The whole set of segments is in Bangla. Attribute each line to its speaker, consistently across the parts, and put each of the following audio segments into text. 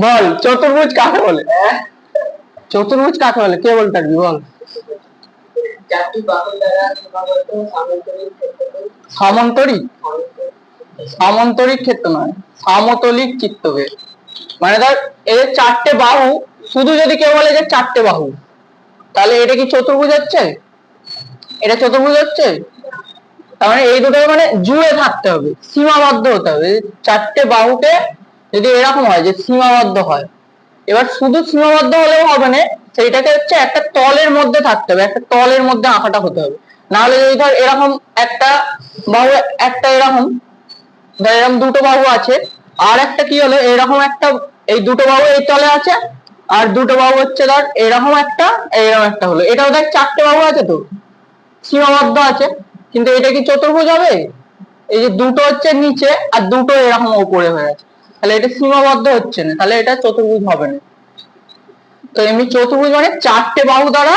Speaker 1: বল, চতুর্ভুজ কাকে বলে? চতুর্ভুজ কাকে বলে? কে বলতে পারবি বল। ক্ষেত্র নয় সামতলিক মানে ধর চারটে বাহু, শুধু যদি কেউ বলে যে চারটে বাহু, তাহলে এটা কি চতুর্ভুজ হচ্ছে? এটা চতুর্ভুজ হচ্ছে? তার মানে এই দুটো মানে জুড়ে থাকতে হবে, সীমাবদ্ধ হতে হবে। চারটে বাহুকে যদি এরকম হয় যে সীমাবদ্ধ হয়, এবার শুধু সীমাবদ্ধ হলেও হবে না, সেইটাকে হচ্ছে একটা তলের মধ্যে থাকতে হবে, একটা তলের মধ্যে আঁকাটা হতে হবে। নাহলে যদি ধর এরকম একটা বাহু, একটা এরকম, ধর এরকম দুটো বাহু আছে, আর একটা কি হলো, এরকম একটা, এই দুটো বাহু এই তলে আছে, আর দুটো বাহু হচ্ছে ধর এরকম একটা এরকম একটা হলো। এটাও দেখ চারটে বাহু আছে তো, সীমাবদ্ধ আছে, কিন্তু এটা কি চতুর্ভুজ হবে? এই যে দুটো হচ্ছে নিচে, আর দুটো এরকম উপরে হয়ে আছে। তাহলে এটা সীমাবদ্ধ হচ্ছে না, তাহলে এটা চতুর্ভুজ হবে না। তো এমনি চতুর্ভুজ মানে চারটে বাহু দ্বারা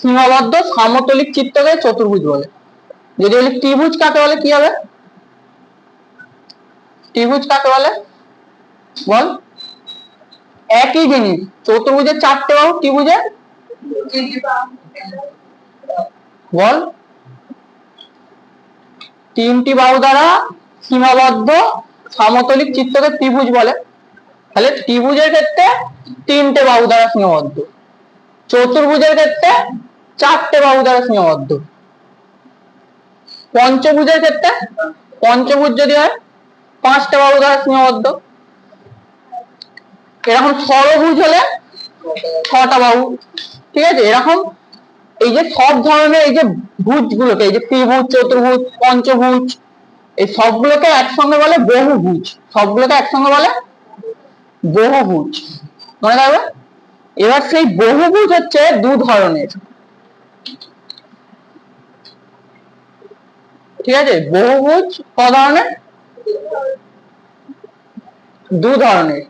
Speaker 1: সীমাবদ্ধ সামতলিক চিত্রকে চতুর্ভুজ বলে। যদি বলি ত্রিভুজ কাকে বলে, কি হবে? ত্রিভুজ কাকে বলে? বল। একই জিনিস, চতুর্ভুজের চারটে বাহু ত্রিভুজের বল। তিনটি বাহু দ্বারা সীমাবদ্ধ সমতলিক চিত্রকে ত্রিভুজ বলে। তাহলে ত্রিভুজের ক্ষেত্রে তিনটে বাহু দ্বারা সীমাবদ্ধ চতুর্ভুজের ক্ষেত্রে চারটে বাহু দ্বারা সীমাবদ্ধ পঞ্চভুজের ক্ষেত্রে পঞ্চভুজ যদি হয়, পাঁচটা বাহু দ্বারা সীমাবদ্ধ এরকম ষড়ভুজ হলে ছটা বাহু। ঠিক আছে? এরকম এই যে সব ধরনের এই যে ভুজগুলোকে, এই যে ত্রিভুজ, চতুর্ভুজ, পঞ্চভুজ এই সবগুলোকে একসঙ্গে বলে বহুভুজ। সবগুলোকে একসঙ্গে বলে বহুভুজ। মনে থাকবে এবার সেই বহুভুজ হচ্ছে দু ধরনের। ঠিক আছে? বহুভুজ ক ধরনের? দু ধরনের।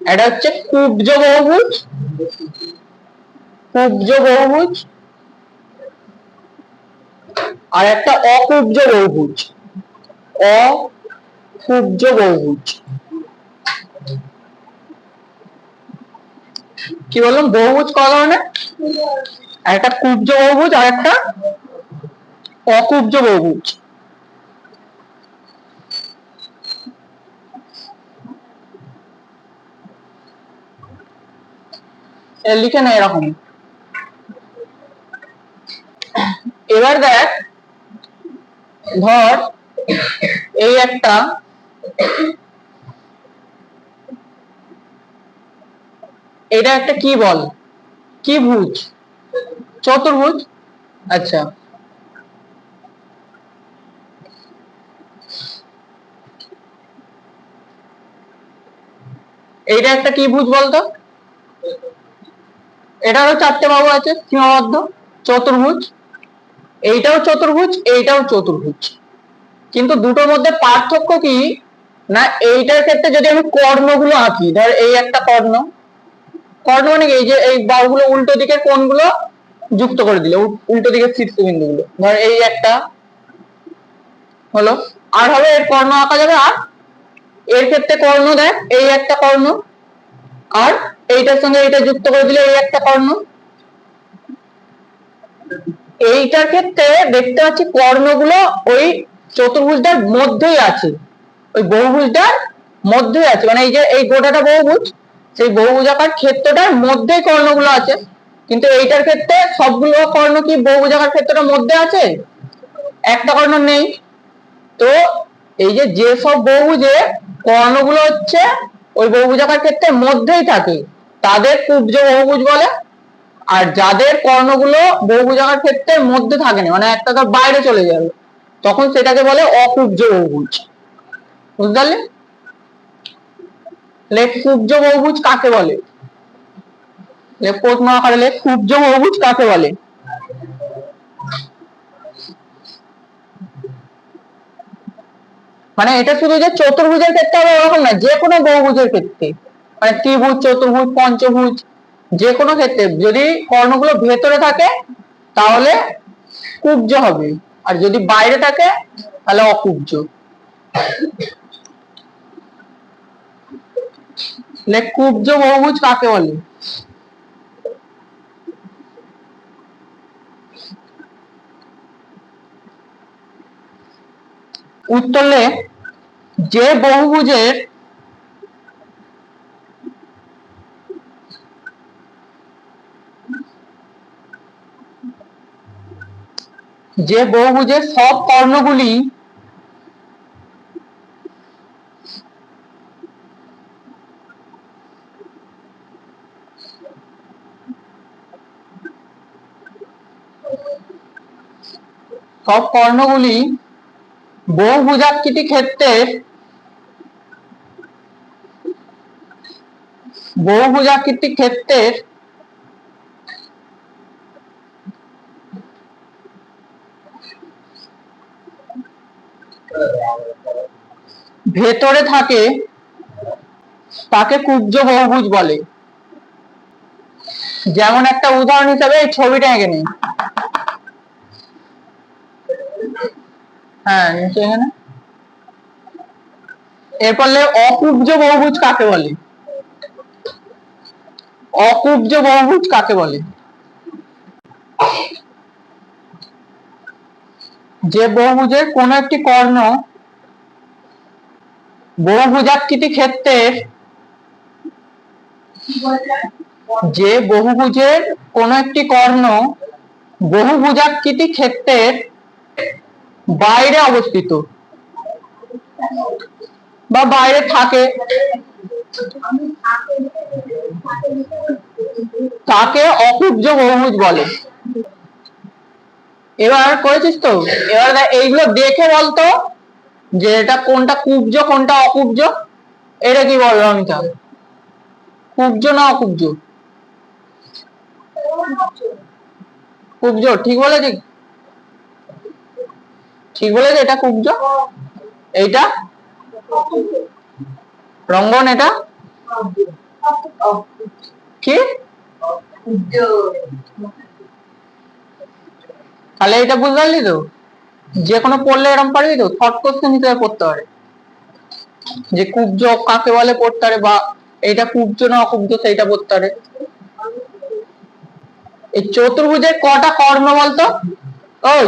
Speaker 1: এটা হচ্ছে কুব্জ বহুভুজ। কুব্জ বহুভুজ। আর একটা অকুব্জ বহুভুজ। অকুব্জ বহুভুজ। কি বললাম? বহুভুজ ক ধরনের একটা কুব্জ বহুভুজ আর একটা অকুব্জ বহুভুজ লিখে নে এরকম। এবার দেখ, ধর এই একটা এটা একটা কি বল? কি ভুজ চতুর্ভুজ? আচ্ছা। এইটা একটা কি ভুজ বলতো? এটারও চারটে বাহু আছে, সীমাবদ্ধ, চতুর্ভুজ। এইটাও চতুর্ভুজ এইটাও চতুর্ভুজ। কিন্তু দুটোর মধ্যে পার্থক্য কি? না, এইটার ক্ষেত্রে যদি আমি কর্ণগুলো আঁকি, ধর এই একটা কর্ণ। কর্ণ মানে এই যে এই বাহুগুলো উল্টো দিকের কোণগুলো যুক্ত করে দিলে উল- উল্টো দিকের শীর্ষবিন্দুগুলো ধর এই একটা হলো, আর হবে এর কর্ণ আঁকা যাবে আর? এর ক্ষেত্রে কর্ণ দেখ, এই একটা কর্ণ, আর এইটার সঙ্গে এইটা যুক্ত করে দিলে এই একটা কর্ণ। এইটার ক্ষেত্রে দেখতে পাচ্ছি কর্ণগুলো ওই চতুর্ভুজটার মধ্যেই আছে। ওই বহুভুজটার মধ্যেই আছে। মানে এই যে, এই গোটাটা বহুভুজ, সেই বহুভুজাকার ক্ষেত্রটার মধ্যেই কর্ণগুলো আছে। কিন্তু এইটার ক্ষেত্রে সবগুলো কর্ণ কি বহুভুজাকার ক্ষেত্রটার মধ্যে আছে? একটা কর্ণ নেই। তো এই যে যেসব বহুভুজে কর্ণগুলো হচ্ছে, ওই বহুভুজাকার ক্ষেত্রের মধ্যেই থাকে। তাদের কুব্জ বহুভুজ বলে। আর যাদের কর্ণগুলো বহুভুজাকার ক্ষেত্রের মধ্যে থাকে না মানে একটা ধর বাইরে চলে যাবে। তখন সেটাকে বলে অকুব্জ বহুভুজ। বুঝতে পারলে? কুব্জ বহুভুজ কাকে বলে? আকারে লেখ কুব্জ বহুভুজ কাকে বলে? মানে এটা শুধু যে চতুর্ভুজের ক্ষেত্রে হবে ওরকম না, যে কোনো বহুভুজের ক্ষেত্রে। মানে ত্রিভুজ, চতুর্ভুজ, পঞ্চভুজ, যে কোনো ক্ষেত্রে যদি কর্ণগুলো ভেতরে থাকে, তাহলে কুব্জ হবে। আর যদি বাইরে থাকে তাহলে অকুব্জ। লে কুব্জ বহুভুজ কাকে বলে? উত্তর যে বহুভুজের যে বহুভুজের সব কর্ণগুলি সব কর্ণগুলি বহুভুজাকৃতি ক্ষেত্রের বহুভুজাকৃতি ক্ষেত্রের ভেতরে থাকে তাকে কুব্জ বহুভুজ বলে। যেমন একটা উদাহরণ হিসাবে এই ছবিটা এঁকে নিই হ্যাঁ নিচে এখানে। এরপর অকুব্জ বহুভুজ কাকে বলে? অকুব্জ বহুভুজ কাকে বলে? যে বহুভুজের কোন একটি কর্ণ বহুভুজাকৃতি ক্ষেত্রের যে বহুভুজের কোন একটি কর্ণ বহুভুজাকৃতি ক্ষেত্রের বাইরে অবস্থিত বা বাইরে থাকে। তাকে অকুব্জ বহুভুজ বলে। এবার করেছিস তো? এবার এইগুলো দেখে বলতো যে এটা কোনটা কুব্জ, কোনটা অকুব্জ? এটা কি বলব অমিতা কুব্জ না অকুব্জ? কুব্জ, ঠিক বলেছি ঠিক বলেছে এটা কুব্জ? এইটা? রঙ্গন এটা? কি? তাহলে এটা বুঝতে পারলি তো? যে কোনো পড়লে এরকম পারবি তো? থট কোশ্চেন হিসেবে পড়তে পারে যে কুব্জ কাকে বলে পড়তে পারে বা এটা কুব্জ না অকুব্জ সেইটা পড়তে পারে এই চতুর্ভুজের কটা কর্ণ বলতো? ওই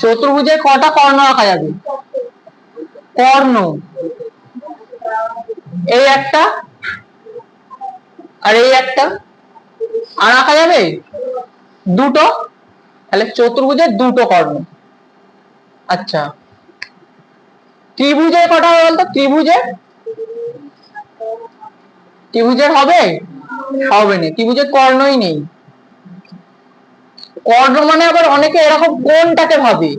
Speaker 1: চতুর্ভুজের কটা কর্ণ রাখা যাবে? কর্ণ। এই একটা আর এই একটা। আর রাখা যাবে? দুটো। তাহলে চতুর্ভুজের দুটো কর্ণ। আচ্ছা। ত্রিভুজের কটা হবে বলতো? ত্রিভুজের? ত্রিভুজের হবে? হবে না। ত্রিভুজের কর্ণই নেই। কর্ণ মানে আবার অনেকে এরকম কোনটাকে ভাবে।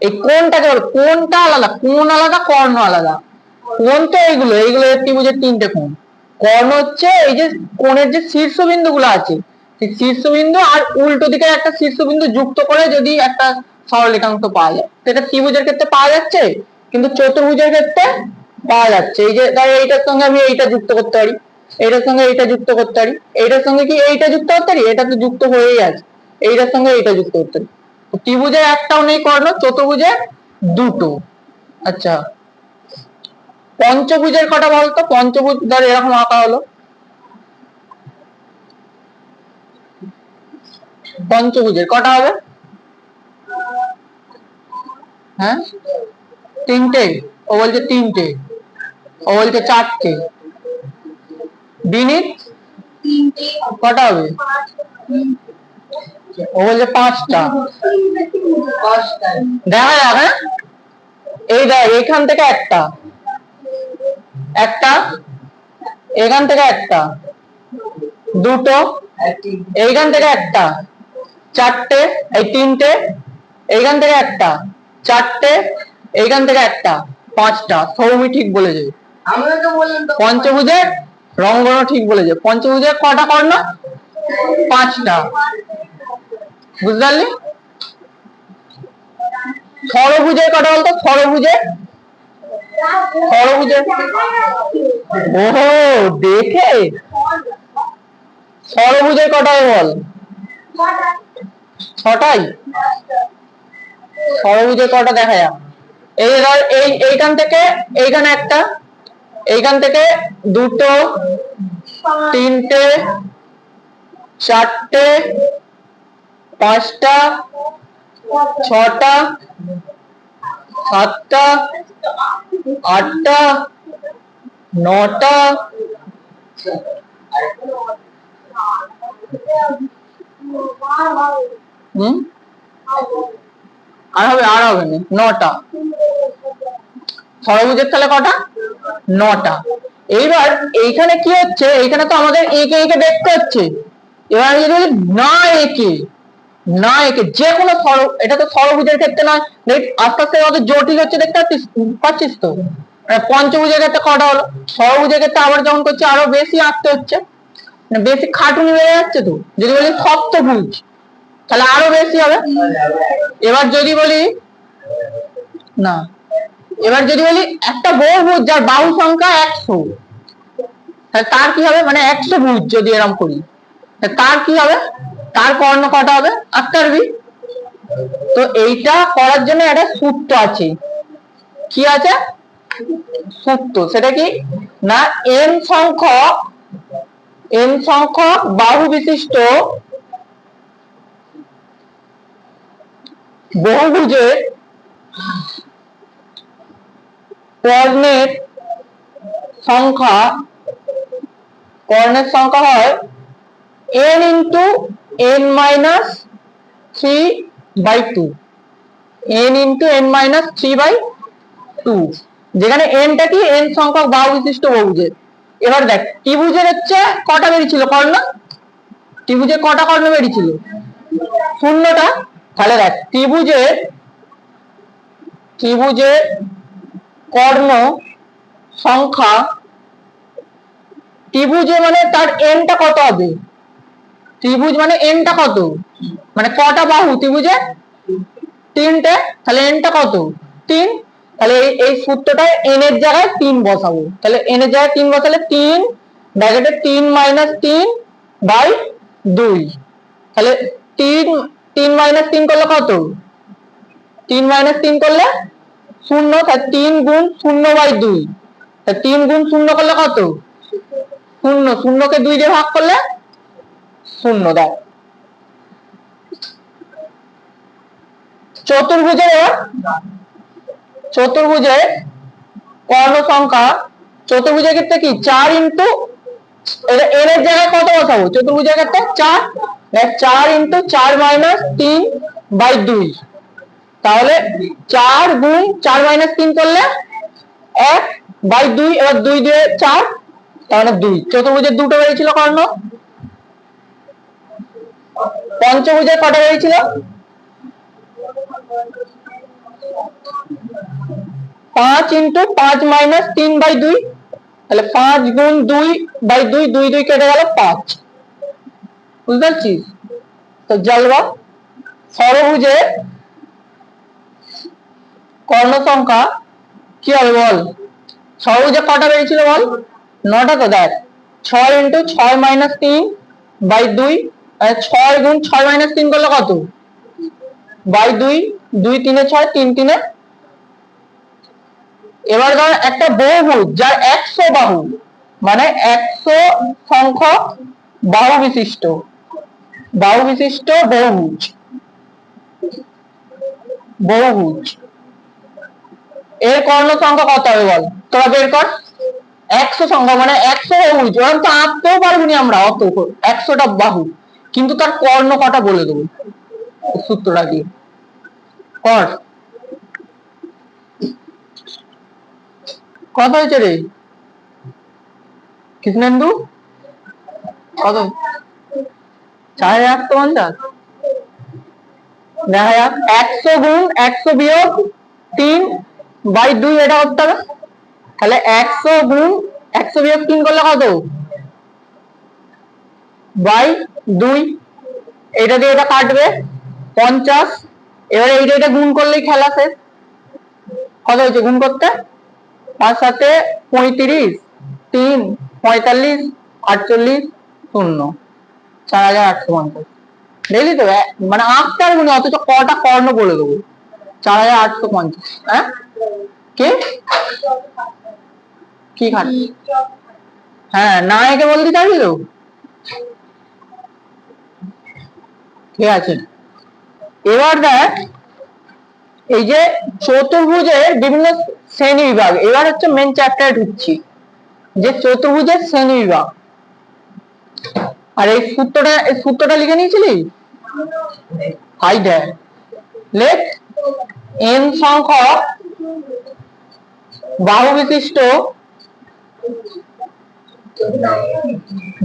Speaker 1: এই কোনটাকে কোনটা আলাদা কোন আলাদা, কর্ণ আলাদা। কোন তো এইগুলো এইগুলো ত্রিভুজের তিনটে কোণ। কর্ণ হচ্ছে এই যে কোণের যে শীর্ষবিন্দু গুলো আছে শীর্ষবিন্দু আর উল্টো দিকে একটা শীর্ষবিন্দু যুক্ত করে যদি একটা সরলরেখাংশ পাওয়া যায়। সেটা ত্রিভুজের ক্ষেত্রে পাওয়া যাচ্ছে, কিন্তু চতুর্ভুজের ক্ষেত্রে পাওয়া যাচ্ছে। এই যে, ধর এইটার সঙ্গে আমি এইটা যুক্ত করতে পারি, এইটার সঙ্গে এইটা যুক্ত করতে পারি, এইটার সঙ্গে কি এইটা যুক্ত করতে পারি? এটা তো যুক্ত হয়েই আছে, এইটার সঙ্গে এইটা যুক্ত করতে পারি। ত্রিভুজের একটাও নেই কর্ণ, চতুর্ভুজের দুটো। আচ্ছা পঞ্চভুজের কটা বলতো? পঞ্চভুজ, ধর এরকম আঁকা হলো। পঞ্চভুজের। কটা হবে? হ্যাঁ? তিনটে। ও বলছে তিনটে। ও বলছে চারটে। বিনীত? কটা হবে? ও বলছে পাঁচটা। দেখা যাক হ্যাঁ? এই দেখ এখান থেকে একটা। একটা। এখান থেকে একটা। দুটো। এইখান থেকে একটা। চারটে এই তিনটে এইখান থেকে একটা চারটে এইখান থেকে একটা পাঁচটা সৌমি ঠিক বলেছে। পঞ্চভুজের রঙ্গন ঠিক বলেছে। পঞ্চভুজের কটা কর্ণ? পাঁচটা। বুঝতে পারলি? ষড়ভুজের কটা বলতো? ষড়ভুজের? ষড়ভুজের? ও দেখে? ষড়ভুজের কটাই বল? ছটাই? ষড়ভুজের কটা দেখা যাক এই ধর, এই, এইখান থেকে, এইখানে একটা, এইখান থেকে দুটো, তিনটে, চারটে, পাঁচটা, ছটা, সাতটা, আটটা, নটা হুম? আর হবে আর হবে নটা। ষড়ভুজের তাহলে কটা? নটা। এইবার এইখানে কি হচ্ছে, এইখানে তো আমাদের একে একে দেখতে হচ্ছে। এবার যদি না একে না একে যে কোনো ষড় এটা তো ষড়ভুজের ক্ষেত্রে না দেখ, আস্তে আস্তে আমাদের জটিল হচ্ছে, দেখতে পাচ্ছিস পাচ্ছিস তো? মানে পঞ্চভুজের ক্ষেত্রে কটা হলো? ষড়ভুজের ক্ষেত্রে আবার যখন করছে, আরও বেশি আঁকতে হচ্ছে। মানে বেশি খাটুনি বেড়ে যাচ্ছে তো। যদি বলি শক্ত সপ্তভুজ তাহলে আরও বেশি হবে। এবার যদি বলি, না, এবার যদি বলি একটা বহুভুজ, যার বাহু সংখ্যা একশো তার কি হবে? মানে একশো ভুজ যদি এরম করি তার কি হবে? তার কর্ণ কটা হবে? আটটার বি তো এইটা করার জন্য একটা সূত্র আছে। কি আছে? সূত্র। সেটা কি? না, এম সংখ্যক এন সংখ্যক বাহু বিশিষ্ট বহুভুজের কর্ণের সংখ্যা কর্ণের সংখ্যা হয় n into N minus three by two. N into N minus three by two. যেখানে এনটা কি? এন সংখ্যক বাহু বিশিষ্ট বহুভুজের। এবার দেখ, ত্রিভুজের হচ্ছে কটা বেরিয়েছিল কর্ণ ত্রিভুজের কটা কর্ণ বেরিয়েছিল? শূন্যটা? তাহলে দেখ, ত্রিভুজের ত্রিভুজের কর্ণ সংখ্যা, ত্রিভুজে মানে তার এনটা কত হবে? ত্রিভুজ মানে এনটা কত? মানে কটা বাহু? ত্রিভুজে তিনটে, তাহলে এনটা কত? তিন তাহলে এই সূত্রটায় এন এর জায়গায় তিন বসাবো। তাহলে এন এর জায়গায় তিন বসালে তিন ব্র্যাকেটে তিন মাইনাস তিন বাই দুই। তাহলে তিন তিন মাইনাস তিন করলে কত? তিন মাইনাস তিন করলে শূন্য, তাহলে তিন গুণ শূন্য বাই দুই। তা তিন গুণ শূন্য করলে কত? শূন্য। শূন্যকে দুই দিয়ে ভাগ করলে শূন্য দাও চতুর্ভুজের চতুর্ভুজের কর্ণ সংখ্যা, চতুর্ভুজের ক্ষেত্রে কি? চার ইন্টু, এর এর জায়গায় কত বসাবো? চতুর্ভুজের ক্ষেত্রে চার চার ইন্টু চার মাইনাস তিন বাই দুই। তাহলে চার গুণ চার মাইনাস তিন করলে এক বাই দুই, এবার দুই দিয়ে চার, তাহলে দুই। চতুর্ভুজের দুটো বেরিয়েছিল কর্ণ। পঞ্চভুজের কটা বেরিয়েছিল পাঁচ ইন্টু পাঁচ মাইনাস তিন বাই দুই, তাহলে পাঁচ গুণ দুই বাই দুই দুই দুই কেটে গেল পাঁচ। বুঝতে পারছিস? তো জলবা ষড়ভুজের কর্ণ সংখ্যা কি হবে বল? ষড়ভুজে কটা বেরিয়েছিল বল? নটা তো, দেখ। ছয় ইন্টু ছয় মাইনাস তিন বাই দুই ছয় গুণ ছয় মাইনাস তিন করলে কত? বাই দুই দুই তিনে ছয়, তিন তিনে। এবার ধর একটা বহুভুজ, যার একশো বাহু মানে একশো সংখ্যক বাহু বিশিষ্ট। বাহু বিশিষ্ট বহুভুজ। বহুভুজ। এর কর্ণ সংখ্যা কত হবে বল? তোরা বের কর। একশো সংখ্যা মানে একশো বহুভুজ। ওরকম তো আঁকতেও পারব না আমরা, অত। একশোটা বাহু। কিন্তু তার কর্ণ কটা বলে দেবো? সূত্রটা কি কর। কত হয়েছে রে? কৃষ্ণেন্দু? কত? চার হাজার আটশো পঞ্চাশ। দেখা যাক, একশো গুণ একশো বিয়োগ তিন বাই দুই এটা করতে হবে? তাহলে একশো গুণ একশো বিয়োগ তিন করলে কত? বাই দুই। এটা দিয়ে এটা কাটবে, পঞ্চাশ এবারে এইটা এটা গুণ করলেই খেলা শেষ। কত হয়েছে গুণ করতে? পাঁচ সাথে পঁয়ত্রিশ, তিন পঁয়তাল্লিশ, আটচল্লিশ, শূন্য। চার হাজার আটশো পঞ্চাশ দেখলি তো মানে পারব না অথচ কটা কর্ণ বলে দেবো। চার হাজার আটশো পঞ্চাশ। হ্যাঁ? কে? কি খাট? হ্যাঁ না একে বলতে চাবি তো। ঠিক আছে? এবার দেখ, এই যে চতুর্ভুজের বিভিন্ন শ্রেণি বিভাগ, এবার হচ্ছে মেন চ্যাপ্টারে ঢুকছি, যে চতুর্ভুজের শ্রেণি বিভাগ। আর এই সূত্রটা এই সূত্রটা লিখে নিয়েছিলি? হাই দেখ, লেখ এন সংখ্যক বাহু বিশিষ্ট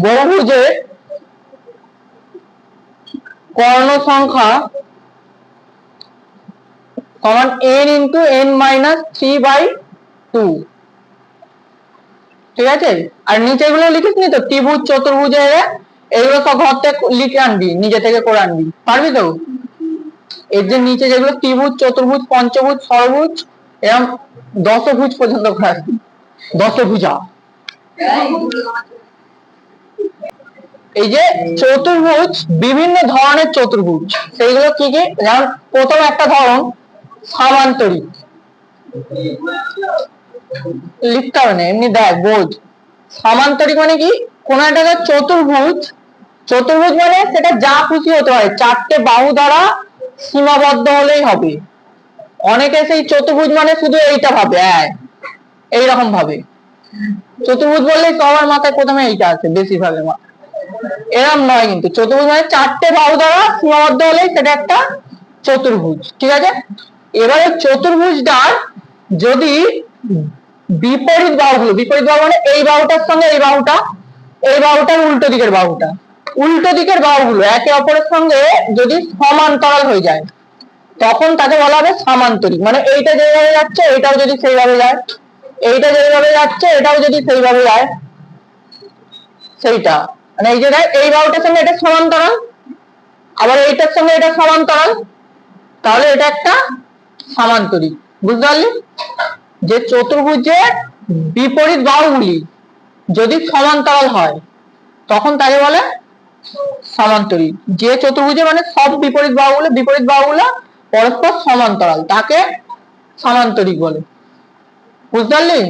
Speaker 1: বহুভুজের কর্ণ সংখ্যা সমান n into N minus three by two ঠিক আছে? আর নিচে গুলো লিখিস নি তো? ত্রিভুজ, চতুর্ভুজ এগুলো সব ঘর থেকে লিখে আনবি, নিজে থেকে করে আনবি। পারবি তো? এর যে নিচে যেগুলো ত্রিভুজ, চতুর্ভুজ, পঞ্চভুজ ষড়ভুজ এরকম দশভুজ পর্যন্ত করে আসবি দশভুজা। এই যে চতুর্ভুজ, বিভিন্ন ধরনের চতুর্ভুজ। সেইগুলো কি কি? যেমন প্রথম একটা ধরন সামান্তরিক লিখতে হবে না, এমনি দেখ বোঝ সামান্তরিক মানে কি? কোন একটা চতুর্ভুজ। চতুর্ভুজ মানে সেটা যা খুশি হতে পারে। চারটে বাহু দ্বারা সীমাবদ্ধ হলেই হবে। অনেকে সেই চতুর্ভুজ মানে শুধু এইটা ভাবে হ্যাঁ এইরকম ভাবে। চতুর্ভুজ বললে সবার মাথায় প্রথমে এইটা আছে বেশিরভাগের মাথায় এরম নয় কিন্তু। চতুর্ভুজ মানে চারটে বাহু দ্বারা সীমাবদ্ধ হলেই সেটা একটা চতুর্ভুজ। ঠিক আছে? এবারে চতুর্ভুজটার যদি বিপরীত বাহুগুলো বিপরীত বাহু মানে এই বাহুটার সঙ্গে এই বাহুটা, এই বাহুটার উল্টো দিকের বাহুটা। উল্টো দিকের বাহুগুলো একে অপরের সঙ্গে যদি সমান্তরাল হয়ে যায়, তখন তাকে বলা হবে সামান্তরিক। মানে এইটা যেভাবে যাচ্ছে, এটাও যদি সেইভাবে যায়। এইটা যেভাবে যাচ্ছে, এটাও যদি সেইভাবে যায়। সেইটা। মানে এই যে এই বাহুটার সঙ্গে এটা সমান্তরাল, আবার এইটার সঙ্গে এটা সমান্তরাল। তাহলে এটা একটা সামান্তরিক বুঝতে পারলি? যে চতুর্ভুজের বিপরীত বাহুগুলি যদি সমান্তরাল হয়, তখন তাকে বলে সমান্তরিক যে চতুর্ভুজে মানে সব বিপরীত বাহুগুলো বিপরীত বাহুগুলো পরস্পর সমান্তরাল, তাকে সমান্তরিক বলে। বুঝতে পারলি?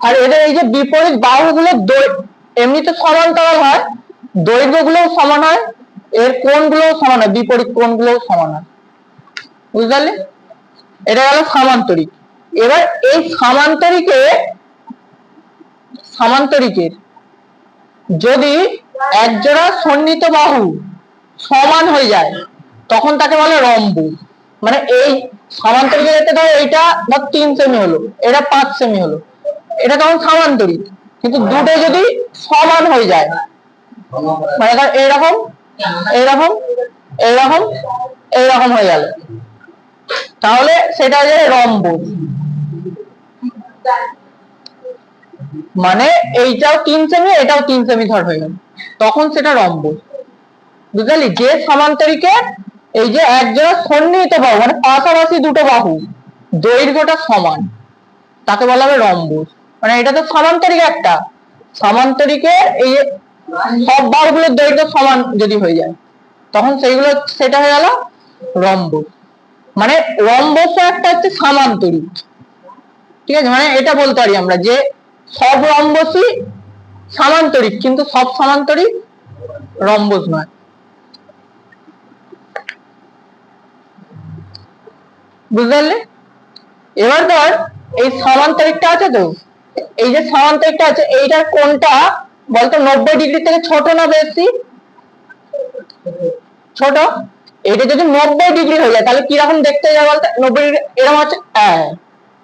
Speaker 1: আর এদের এই যে বিপরীত বাহুগুলো এমনিতে সমান্তরাল হয় দৈর্ঘ্য গুলোও সমান হয় এর কোণ গুলোও সমান হয়, বিপরীত কোণ গুলোও সমান হয়। বুঝতে পারলি এটা গেল সামান্তরিক। এবার এই সামান্তরিকে, সামান্তরিকের যদি একজোড়া সন্নিহিত বাহু সমান হয়ে যায়, তখন তাকে বলে রম্বু। মানে এই সামান্তরিকের ক্ষেত্রে ধর এইটা ধর তিন সেমি হলো, এটা পাঁচ সেমি হলো। এটা তখন সামান্তরিক। কিন্তু দুটো যদি সমান হয়ে যায় মানে ধর এইরকম এইরকম এইরকম হয়ে গেল। তাহলে সেটা হয়ে যাবে রম্বস মানে এইটাও তিন সেমি এটাও তিন সেমি ধর হয়ে গেল। তখন সেটা রম্বস বুঝলি? যে সমান্তরিকে এই যে একজোড়া সন্নিহিত বাহু মানে পাশাপাশি দুটো বাহু, দৈর্ঘ্যটা সমান, তাকে বলা হবে রম্বস মানে এটা তো সমান্তরিক একটা। সমান্তরিকে এই সব বাহুগুলোর দৈর্ঘ্য সমান যদি হয়ে যায়। তখন সেইগুলো, সেটা হয়ে গেল রম্বস মানে রম্বস একটা হচ্ছে সামান্তরিক। ঠিক আছে? মানে এটা বলতে পারি আমরা যে সব রম্বসই সামান্তরিক, কিন্তু সব সামান্তরিক রম্বস নয়। বুঝতে এবার ধর এই সমান্তরিকটা আছে তো? এই যে সমান্তরিকটা আছে, এইটার কোনটা বলতো নব্বই ডিগ্রি থেকে ছোট না বেশি? ছোট? এটা যদি নব্বই ডিগ্রি হয়ে যায়, তাহলে কীরকম দেখতে যায় বলতো? নব্বই ডিগ্রি এরকম হচ্ছে হ্যাঁ।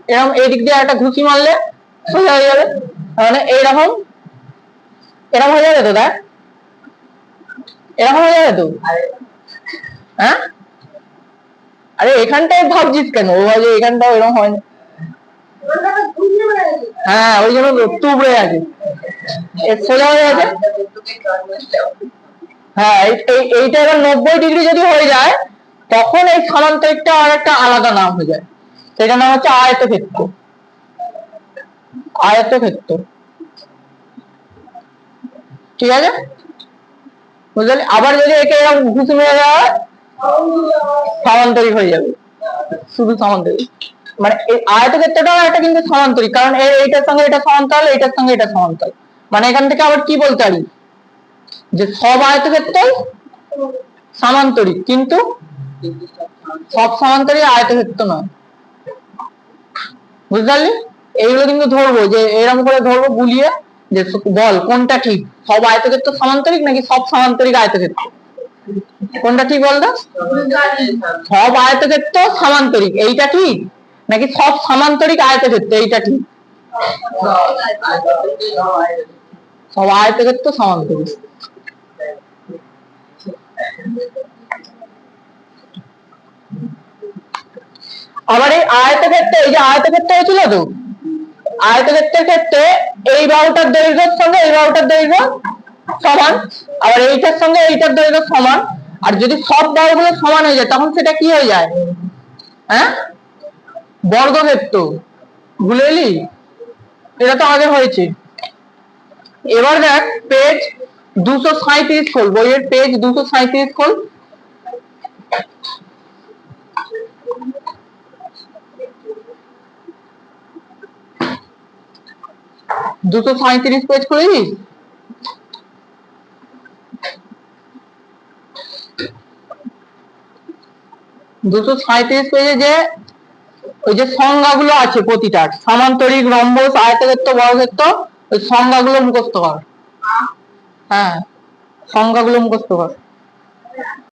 Speaker 1: এরকম এই দিক দিয়ে একটা ঘুষি মারলে সোজা হয়ে যাবে। মানে এইরকম, এরকম হয়ে যাবে তো, দেখ। এরকম হয়ে যাবে তো? হ্যাঁ? আরে এখানটায় ভাবছিস কেন? ও ভাবে এখানটাও এরকম হয় না। হ্যাঁ ওই জন্য তুবড়ে আছে সোজা হয়ে হ্যাঁ এই- এই এইটা এবার নব্বই ডিগ্রি যদি হয়ে যায়, তখন এই আর একটা আলাদা নাম হয়ে যায়। সেটার নাম হচ্ছে আয়তক্ষেত্র। আয়তক্ষেত্র। ঠিক আছে? বুঝলি? আবার যদি একে এরকম ঘুষি মেরে দেওয়া হয় হয়ে যাবে। শুধু সমান্তরিক মানে এই আয়তক্ষেত্রটাও একটা কিন্তু সমান্তরিক কারণ এইটার সঙ্গে এটা সমান্তরাল এইটার সঙ্গে এটা সমান্তরাল। মানে এখান থেকে আবার কি বলতে পারি? যে সব আয়তক্ষেত্রই সমান্তরিক কিন্তু সব সমান্তরিক আয়তক্ষেত্র নয়। বুঝতে পারলি? এইগুলো কিন্তু ধরবো যে এরকম করে ধরবো গুলিয়ে যে বল কোনটা ঠিক? সব আয়তক্ষেত্র সমান্তরিক নাকি সব সমান্তরিক আয়তক্ষেত্র? কোনটা ঠিক বল তো? সব আয়তক্ষেত্র সমান্তরিক এইটা ঠিক নাকি সব সমান্তরিক আয়তক্ষেত্র, এইটা ঠিক? সব আয়তক্ষেত্র সমান্তরিক। আবার এই আয়তক্ষেত্রে, এই যে আয়তক্ষেত্র হয়েছিল তো? আয়তক্ষেত্রের ক্ষেত্রে এই বাহুটার দৈর্ঘ্যের সঙ্গে এই বাহুটার দৈর্ঘ্য সমান, আবার এইটার সঙ্গে এইটার দৈর্ঘ্য সমান। আর যদি সব বাহুগুলো সমান হয়ে যায়, তখন সেটা কি হয়ে যায়? হ্যাঁ? বর্গক্ষেত্র। ভুলে এলি? এটা তো আগে হয়েছে। এবার দেখ পেজ দুশো সাঁইত্রিশ খোল, বইয়ের পেজ দুশো সাঁইত্রিশ খোল। দুশো সাঁইত্রিশ পেজ খুলেছিস? দুশো সাঁইত্রিশ পেজে যে ওই যে সংজ্ঞাগুলো আছে প্রতিটার সামান্তরিক, রম্বস, আয়তক্ষেত্র, বর্গক্ষেত্র, ওই সংজ্ঞাগুলো মুখস্থ কর। হ্যাঁ সংজ্ঞাগুলো মুখস্থ কর।